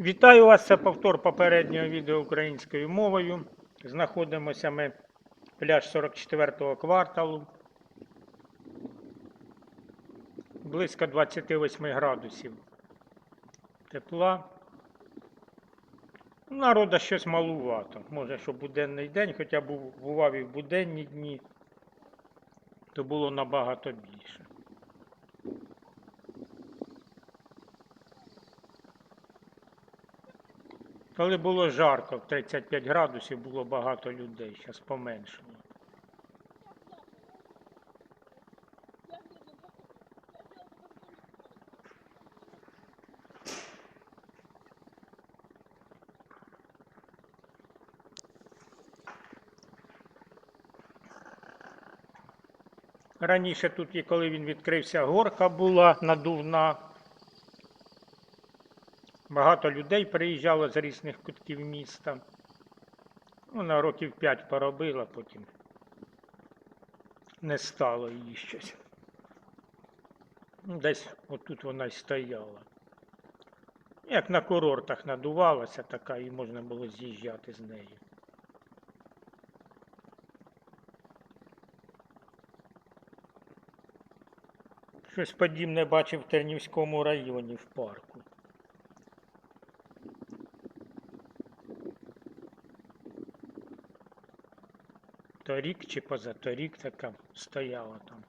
Вітаю вас, це повтор попереднього відео українською мовою. Знаходимося ми пляж 44-го кварталу. Близько 28 градусів тепла. Народа щось малувато. Може, що буденний день, хоча був- бував і в буденні дні, то було набагато більше. Коли було жарко, в 35 градусів було багато людей, зараз поменшало. Раніше тут, коли він відкрився, горка була надувна. Багато людей приїжджало з різних кутків міста. Вона років п'ять поробила, потім не стало її щось. Ну, Десь отут вона й стояла. Як на курортах надувалася така, і можна було з'їжджати з нею. Щось подібне бачив в Тернівському районі в парку. Торік чи позаторік така стояла там.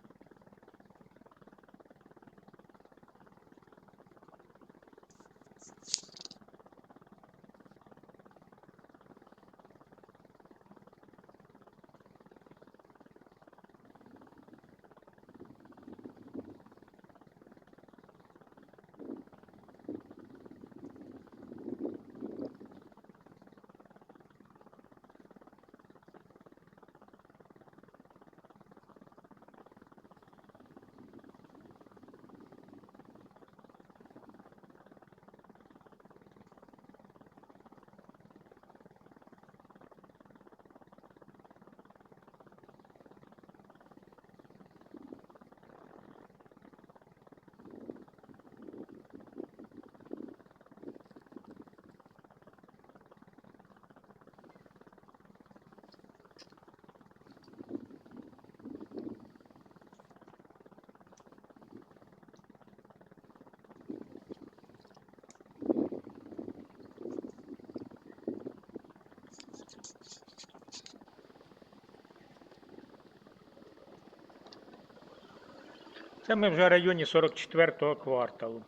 Це ми вже в районі 44-го кварталу.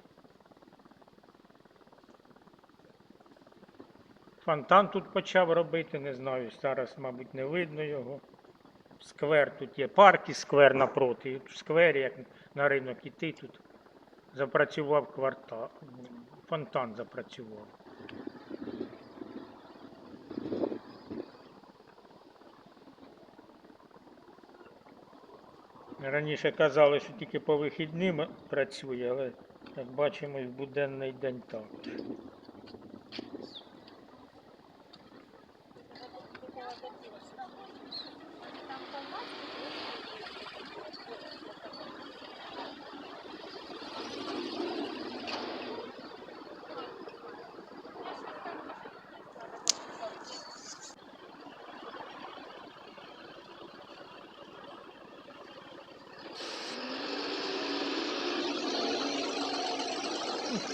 Фонтан тут почав робити, не знаю, зараз, мабуть, не видно його. Сквер тут є парк і сквер напроти. І в сквері, як на ринок іти, тут запрацював квартал. Фонтан запрацював. Раніше казали, що тільки по вихідним працює, але як бачимо, і в буденний день також.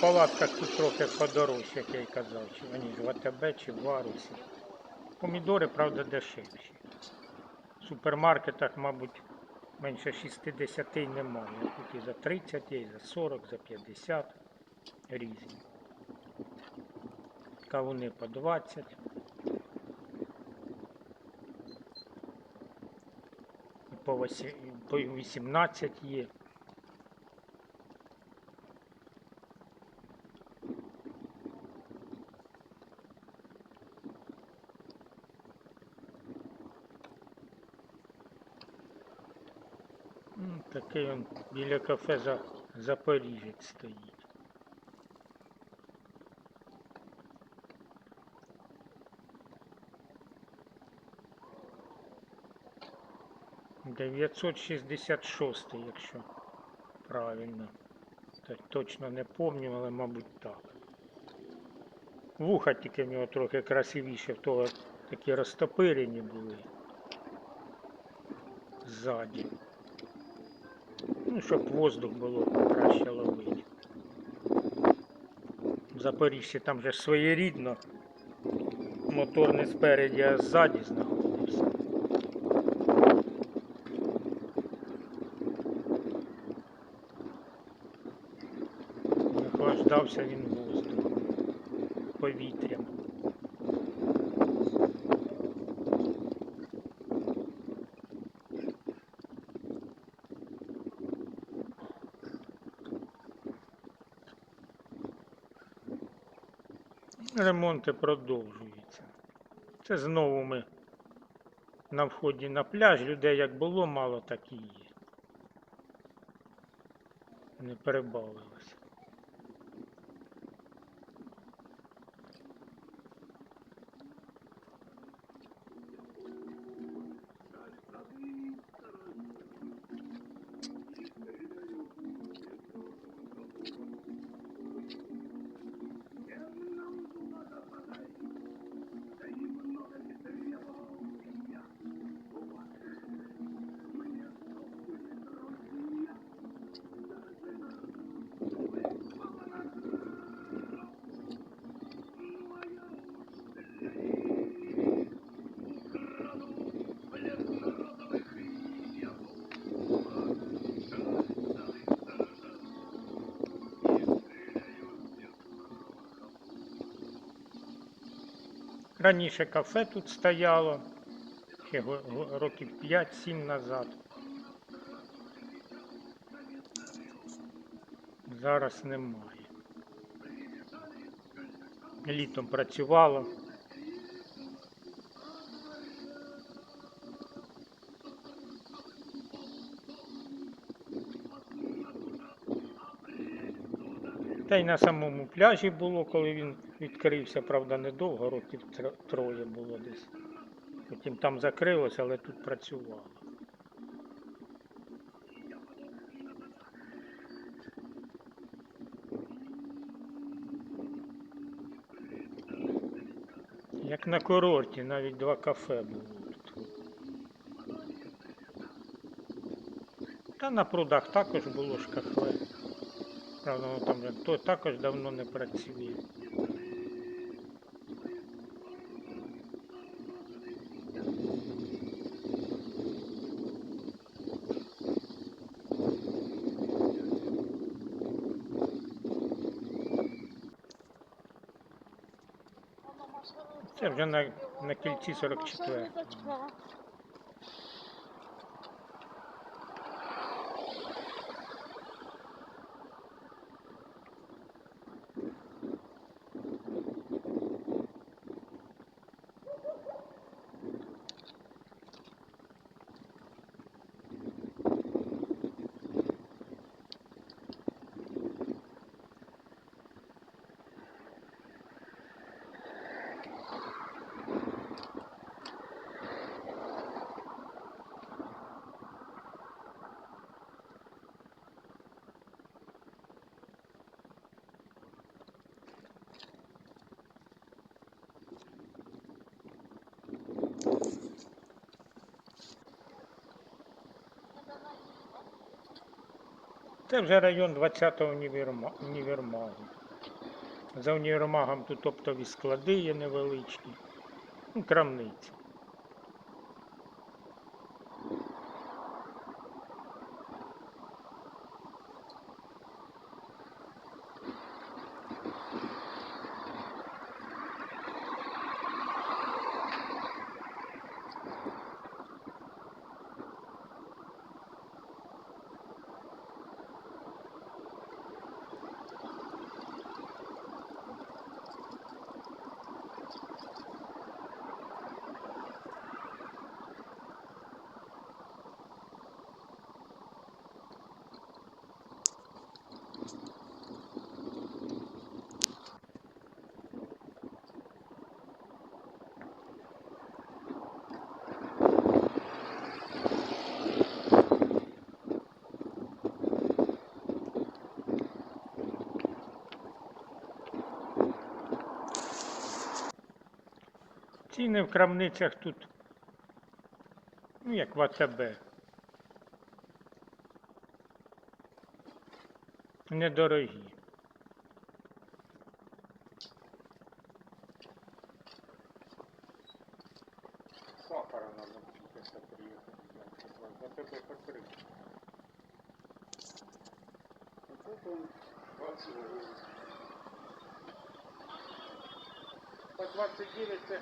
Палатках тут трохи подорожче, як я й казав, чи вони ж в АТБ, чи в Варусі. Помідори, правда, дешевші. В супермаркетах, мабуть, менше 60 немає. Тут і за 30 є, і за 40, за 50 різні. Кавуни по 20. І по восі- і по 18 є. Такий он біля кафе за Запоріжець стоїть. Дев'ятсот шістдесят шостий, якщо правильно. Точно не пам'ятаю, але мабуть так. Вуха тільки в нього трохи красивіше, в того такі розтопирені були ззаді. Ну, щоб воздух було краще ловити. В Запоріжжі там же своєрідно. Мотор не спереді, а ззаді знаходився. Нахлаждався він воздухом, повітрям. Ремонти продовжуються. Це знову ми на вході на пляж. Людей як було мало, так і є. Не перебавилося. Раніше кафе тут стояло, ще років 5-7 назад. Зараз немає. Літом працювало. Та й на самому пляжі було, коли він відкрився, правда, недовго, років троє було десь. Потім там закрилося, але тут працювало. Як на курорті, навіть два кафе було тут. Та на прудах також було ж кафе. Правда, воно там вже то також давно не працює. Це вже на, на кільці 44. Це вже район 20-го універмагу. За універмагом тут оптові склади є невеличкі. Ну, крамниці. Ціни в крамницях тут, ну як в АТБ. Недорогі. Сахара надо купити приїхати. В АТБ покрити. Вот это он 20 гривен. По 29 це